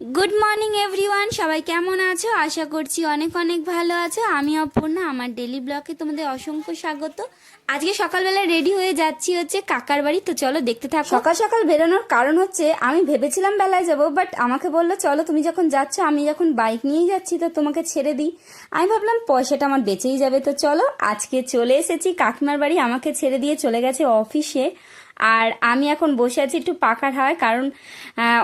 Good morning everyone সবাই কেমন আছো? আশা করছি অনেক অনেক ভালো আছো। আমি অপর্ণা, আমার ডেলি ব্লগে তোমাদের অসংখ্য স্বাগত। আজকে সকালবেলা রেডি হয়ে যাচ্ছি হচ্ছে কাকার বাড়ি। তো চলো দেখতে থাকো। সকাল সকাল বেরোনোর কারণ হচ্ছে, আমি ভেবেছিলাম বেলায় যাব বাট আমাকে বলল, চলো, তুমি যখন যাচ্ছ, আমি যখন বাইক নিয়েই যাচ্ছি, তো তোমাকে ছেড়ে দিই। আমি ভাবলাম, পয়সাটা আমার বেঁচেই যাবে। তো চলো, আজকে চলে এসেছি কাকিমার বাড়ি। আমাকে ছেড়ে দিয়ে চলে গেছে অফিসে আর আমি এখন বসে আছি একটু পাখার হাওয়ায় কারণ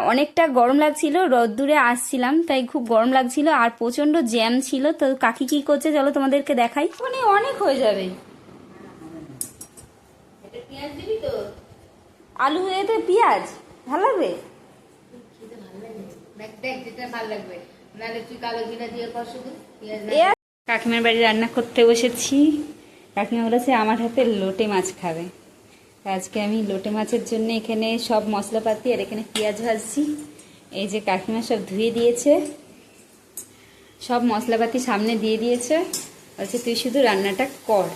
অনেকটা গরম লাগছিল রোদ্দুরে আসছিলাম তাই খুব গরম লাগছিল আর প্রচণ্ড জ্যাম ছিল তো কাকি কি করছে চলো তোমাদেরকে দেখাই। মানে অনেক হয়ে যাবে। তো? আলু হয়ে যেতে পেঁয়াজ ভালো লাগবে? কাকিমার বাড়ি রান্না করতে বসেছি। কাকিমা বলেছে আমার হাতে লোটে মাছ খাবে। আজকে আমি লোটে মাছের জন্য এখানে সব মশলাপাতি আর এখানে পেঁয়াজ ভাজছি। এই যে কাকিমা সব ধুয়ে দিয়েছে। সব মশলাপাতি সামনে দিয়ে দিয়েছে। বলছে, তুই শুধু রান্নাটা কর।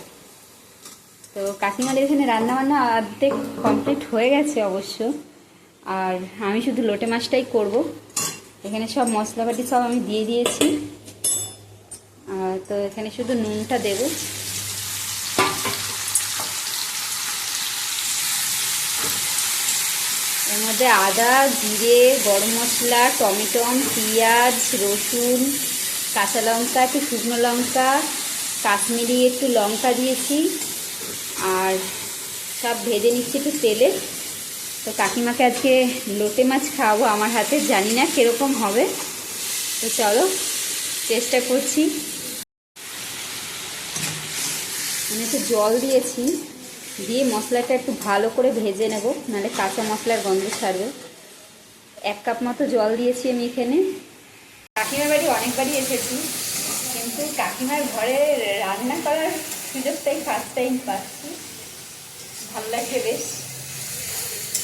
তো কাকিমার এখানে রান্না বান্না অর্ধেক কমপ্লিট হয়ে গেছে অবশ্য। আর আমি শুধু লোটে মাছটাই করব। এখানে সব মশলাপাতি সব আমি দিয়ে দিয়েছি। তো এখানে শুধু নুনটা দেব। মধ্যে আদা, জিরে, গরম মশলা টমেটম পেঁয়াজ, রসুন, কাঁচা লঙ্কা, একটু শুকনো লঙ্কা, কাশ্মীরি একটু লঙ্কা দিয়েছি। আর সব ভেজে নিচ্ছি একটু তেলে। তো কাকিমাকে আজকে লোটে মাছ খাওয়াবো আমার হাতে, জানি না কীরকম হবে। তো চলো, চেষ্টা করছি। আমি একটু জল দিয়েছি। দিয়ে মশলাটা একটু ভালো করে ভেজে নেব, নাহলে কাঁচা মশলার গন্ধ ছাড়বে। এক কাপ মতো জল দিয়েছি আমি এখানে। কাকিমার বাড়ি অনেকবারই এসেছি, কিন্তু কাকিমার ঘরে রান্না করার সুযোগটাই ফার্স্ট টাইম পাচ্ছি। ভালো লাগছে বেশ।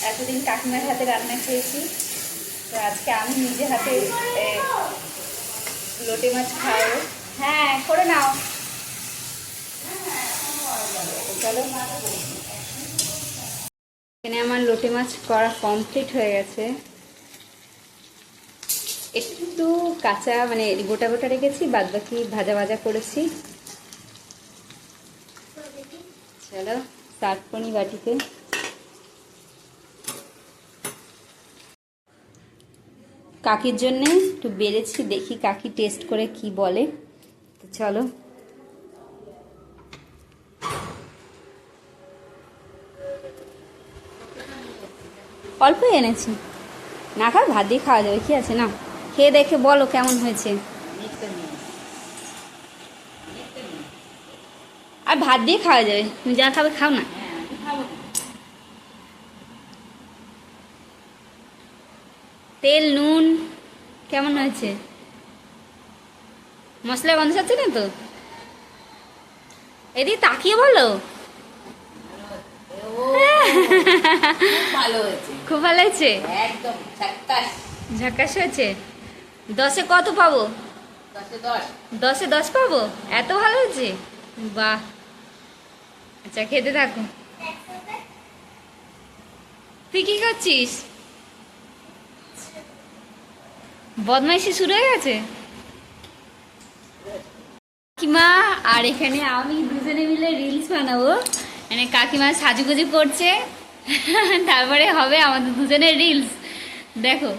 এতদিন কাকিমার হাতে রান্না খেয়েছি, তো আজকে আমি নিজে হাতে লোটে মাছ খাওয়াবো হ্যাঁ করে নাও। চলো। এখানে আমার লোটে মাছ করা কমপ্লিট হয়ে গেছে। একটু কাঁচা মানে গোটা গোটা রেখেছি বাদ বাকি ভাজা ভাজা করেছি। চলো চাটপনি বাটিতে। কাকির জন্যে একটু বেড়েছি, দেখি কাকি টেস্ট করে কি বলে। চলো। অল্প এনেছি। না খাও ভাত দিয়ে খাওয়া যাবে, কি আছে না? খেয়ে দেখে বলো কেমন হয়েছে। আর ভাত দিয়ে খাওয়া যাবে, তুমি যা খাবে খাও না। তেল, নুন, কেমন হয়েছে? মশলা গন্ধ ছাড়ছে না তো? এদিকে তাকিয়ে বলো। খুব ভালো হয়েছে? একদম সাতটাশ হয়েছে? দশে কত পাবো? দশে দশ। পাবো? এত ভালো হয়েছে? বাহ। আচ্ছা খেতে থাকো। তুই কি করছিস বদমাইশি শুরু হয়ে গেছে? কাকিমা আর এখানে আমি দুজনে মিলে রিলস বানাবো। মানে কাকিমা সাজুগুজু করছে, তারপরে হবে আমাদের দুজনের রিলস দেখো,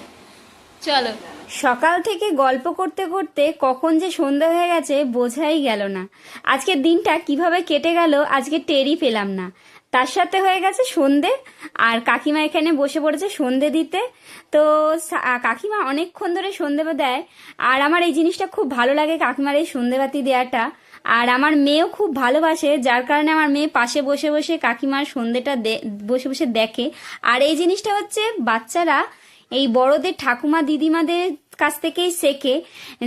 চলো। সকাল থেকে গল্প করতে করতে কখন যে সন্ধ্যা হয়ে গেছে, বোঝাই গেল না। আজকের দিনটা কীভাবে কেটে গেল, আজকে টেরি পেলাম না। তার সাথে হয়ে গেছে সন্ধে। আর কাকিমা এখানে বসে পড়েছে সন্ধে দিতে। তো কাকিমা অনেকক্ষণ ধরে সন্ধে দেয়। আর আমার এই জিনিসটা খুব ভালো লাগে কাকিমার এই সন্ধেবাতি দেওয়াটা আর আমার মেয়েও খুব ভালোবাসে, যার কারণে আমার মেয়ে পাশে বসে বসে কাকিমার সন্ধেটা বসে বসে দেখে। আর এই জিনিসটা হচ্ছে বাচ্চারা এই বড়দের ঠাকুমা দিদিমাদের কাছ থেকেই শেখে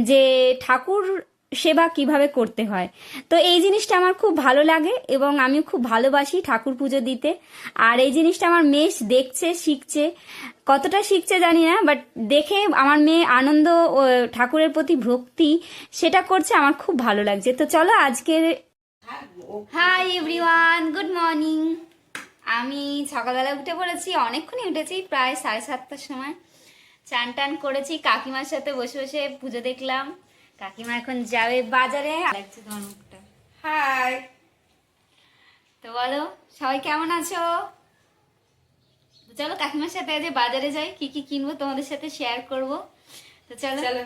যে ঠাকুর সেবা কীভাবে করতে হয়। তো এই জিনিসটা আমার খুব ভালো লাগে এবং আমি খুব ভালোবাসি ঠাকুর পুজো দিতে। আর এই জিনিসটা আমার মেয়ে দেখছে, শিখছে। কতটা শিখছে জানি না বাট দেখে আমার মেয়ে আনন্দ ঠাকুরের প্রতি ভক্তি, সেটা করছে আমার খুব ভালো লাগছে। তো চলো আজকের হাই এভরিওয়ান গুড মর্নিং আমি সকালবেলা উঠে পড়েছি, অনেকক্ষণই উঠেছি, প্রায় সাড়ে সাতটার সময়। চান টান করেছি, কাকিমার সাথে বসে বসে পুজো দেখলাম। কাকিমা এখন যাবে বাজারে। লাগছে তোমার মুখটা হাই। তো বলো সবাই কেমন আছো? তো চলো কাকিমার সাথে আজ বাজারে যাই কি কি কিনবো তোমাদের সাথে শেয়ার করব। তো চলো। চলো।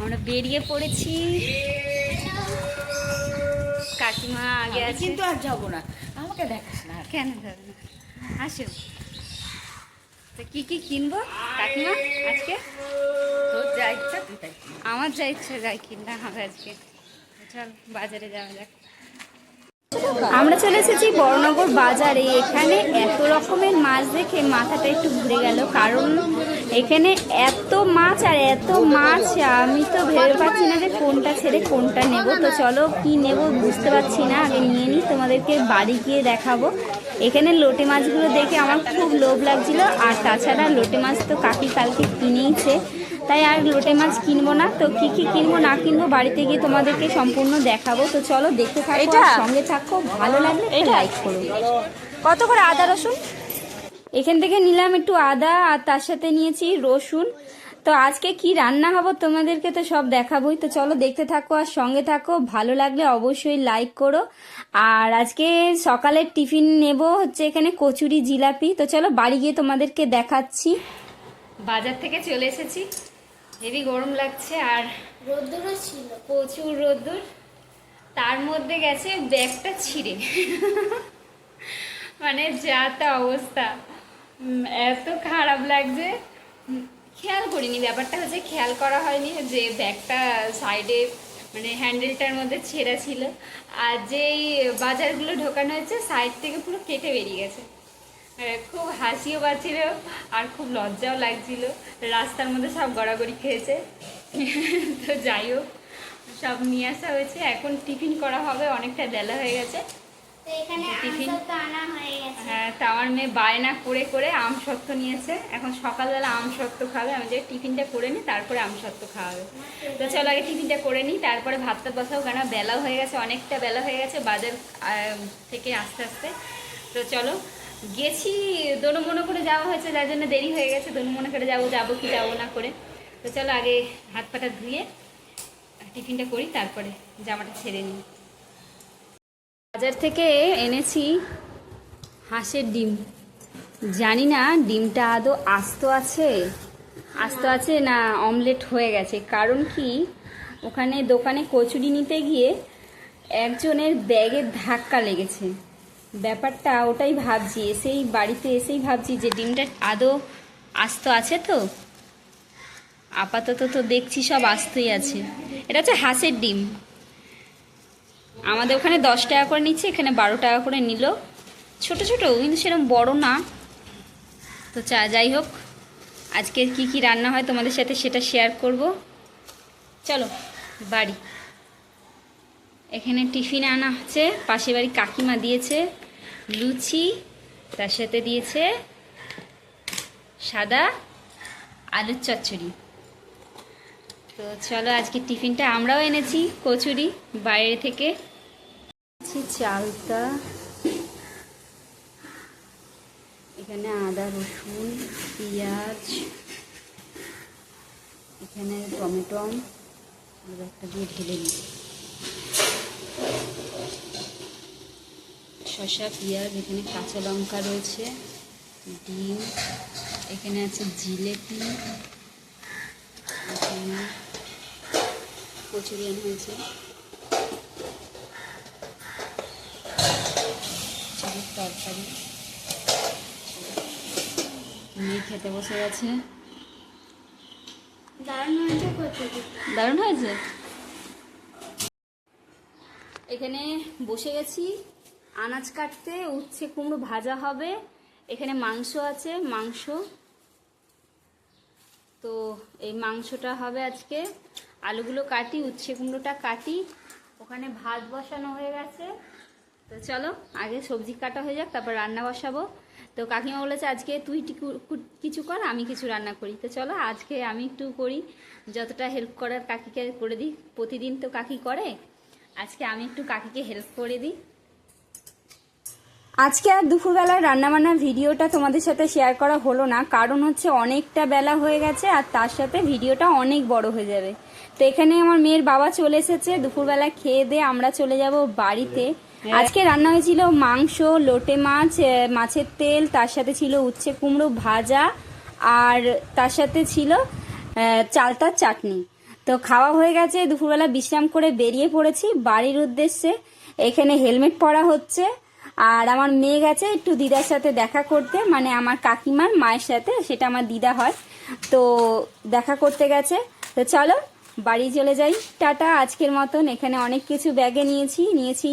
আমরা বেরিয়ে পড়েছি। কাকিমা আগে আছে। কিন্তু আর যাব না। আমাকে দেখাস না কেন যাবে? না আসো। তো কি কি কিনবো? কাকিমা আজকে? তোর যা ইচ্ছা আমার যা ইচ্ছা যাই কিনতে হবে আজকে। চল, বাজারে যাওয়া যাক। আমরা চলে এসেছি বড়নগর বাজারে। এখানে এত রকমের মাছ দেখে মাথাটা একটু ঘুরে গেল। কারণ এখানে এত মাছ আর এত মাছ, আমি তো ভেবে পাচ্ছি না যে কোনটা ছেড়ে কোনটা নেব। তো চলো কি নেব বুঝতে পারছি না। আগে নিয়ে নিই তোমাদেরকে বাড়ি গিয়ে দেখাবো। এখানে লোটে মাছগুলো দেখে আমার খুব লোভ লাগছিল। আর তাছাড়া লোটে মাছ তো কাকি কালকে কিনেইছে। তাই আর লোটে মাছ কিনবো না। তো কি কি কিনবো না কিনবো বাড়িতে গিয়ে তোমাদেরকে সম্পূর্ণ দেখাবো। তো চলো দেখতে থাকো সঙ্গে থাকো। ভালো লাগলে লাইক করো। কত করে আদা রসুন? এখান থেকে নিলাম একটু আদা আর তার সাথে নিয়েছি রসুন। তো আজকে কি রান্না হব তোমাদেরকে তো সব দেখাবোই। তো চলো দেখতে থাকো আর সঙ্গে থাকো। ভালো লাগলে অবশ্যই লাইক করো। আর আজকে সকালের টিফিন নেব হচ্ছে এখানে কচুরি জিলাপি। তো চলো বাড়ি গিয়ে তোমাদেরকে দেখাচ্ছি। বাজার থেকে চলে এসেছি। হেভি গরম লাগছে আর রোদ্দুরও ছিল। প্রচুর রোদ্দুর। তার মধ্যে গেছে ব্যাগটা ছিঁড়ে। মানে যা তা অবস্থা। এত খারাপ লাগছে। খেয়াল করিনি ব্যাপারটা হচ্ছে খেয়াল করা হয়নি যে ব্যাগটা সাইডে মানে হ্যান্ডেলটার মধ্যে ছেঁড়া ছিল আর যেই বাজারগুলো ঢোকানো হয়েছে সাইড থেকে পুরো কেটে বেরিয়ে গেছে। আহ, খুব হাসিও পাচ্ছিল আর খুব লজ্জাও লাগছিল। রাস্তার মধ্যে সব গড়াগড়ি খেয়েছে। তো যাই হোক সব নিয়ে আসা হয়েছে। এখন টিফিন করা হবে অনেকটা বেলা হয়ে গেছে। টিফিন? হয়ে তা আমার মেয়ে বায়না করে করে আম সত্ত্ব নিয়েছে। এখন সকালবেলা আম সত্ত্ব খাবে। আমি যে টিফিনটা করে নিই তারপরে আম সত্ত্ব খাওয়াবে। তো চলো আগে টিফিনটা করে নিই তারপরে ভাতটা বসাও কেন বেলা হয়ে গেছে অনেকটা বেলা হয়ে গেছে বাজার থেকে আস্তে আস্তে। তো চলো গেছি দোনো মনে করে যাওয়া হয়েছে যার জন্য দেরি হয়ে গেছে দোনো মনে করে যাব যাব কি যাব না করে। তো চলো আগে হাত পাটা ধুয়ে টিফিনটা করি তারপরে জামাটা ছেড়ে নিই। বাজার থেকে এনেছি হাঁসের ডিম। জানি না ডিমটা আদৌ আস্ত আছে? আস্ত আছে না অমলেট হয়ে গেছে? কারণ কি? ওখানে দোকানে কচুরি নিতে গিয়ে একজনের ব্যাগের ধাক্কা লেগেছে। ব্যাপারটা ওটাই ভাবছি, এসেই বাড়িতে এসেই ভাবছি যে ডিমটা আদৌ আস্ত আছে তো? আপাতত তো দেখছি সব আস্তই আছে। এটা হচ্ছে হাঁসের ডিম। আমাদের ওখানে দশ টাকা করে নিচ্ছে, এখানে বারো টাকা করে নিল। ছোট ছোট, কিন্তু সেরকম বড় না। তো চা, যাই হোক, আজকে কি কি রান্না হয় তোমাদের সাথে সেটা শেয়ার করব। চলো, বাড়ি। এখানে টিফিন আনা হচ্ছে পাশে বাড়ি কাকিমা দিয়েছে লুচি, তার সাথে দিয়েছে সাদা আলুর চচ্চড়ি। তো চলো, আজকে টিফিনটা আমরাও এনেছি, কচুরি বাইরে থেকে। এনেছি চালতা এখানে আদা, রসুন, পেঁয়াজ, এখানে টমেটো, এবার একটা দিয়ে ঢেলে নিই। শসা, পেঁয়াজ, এখানে কাঁচা লঙ্কা রয়েছে, ডিম, এখানে আছে জিলেপি, এখানে কচুরি আনা হয়েছে। তরকারি। মেয়ে খেতে বসে গেছে। দারুণ হয়েছে? এখানে বসে গেছি। আনাজ কাটতে উচ্ছে কুমড়ো ভাজা হবে। এখানে মাংস আছে মাংস। তো এই মাংসটা হবে আজকে। আলুগুলো কাটি উচ্ছে কুমড়োটা কাটি। ওখানে ভাত বসানো হয়ে গেছে। তো চলো, আগে সবজি কাটা হয়ে যাক, তারপর রান্না বসাবো। তো কাকিমা বলেছে, আজকে তুই কিছু কর, আমি কিছু রান্না করি। তো চলো, আজকে আমি একটু করি, যতটা হেল্প করার কাকিকে করে দিই। প্রতিদিন তো কাকি করে, আজকে আমি একটু কাকিকে হেল্প করে দিই। আজকে আর দুপুরবেলার রান্নাবান্নার ভিডিওটা তোমাদের সাথে শেয়ার করা হলো না, কারণ হচ্ছে অনেকটা বেলা হয়ে গেছে আর তার সাথে ভিডিওটা অনেক বড় হয়ে যাবে। তো এখানে আমার মেয়ের বাবা চলে এসেছে, দুপুরবেলা খেয়ে দিয়ে আমরা চলে যাব বাড়িতে। আজকে রান্না হয়েছিল মাংস, লোটে মাছ মাছের তেল, তার সাথে ছিল উচ্ছে কুমড়ো ভাজা, আর তার সাথে ছিল চালতার চাটনি। তো খাওয়া হয়ে গেছে, দুপুরবেলা বিশ্রাম করে বেরিয়ে পড়েছি বাড়ির উদ্দেশ্যে। এখানে হেলমেট পরা হচ্ছে, আর আমার মেয়ে গেছে একটু দিদার সাথে দেখা করতে মানে আমার কাকিমার মায়ের সাথে, সেটা আমার দিদা হয়। তো দেখা করতে গেছে। তো চলো, বাড়ি চলে যাই। টাটা, আজকের মতন এখানে অনেক কিছু ব্যাগে নিয়েছি নিয়েছি।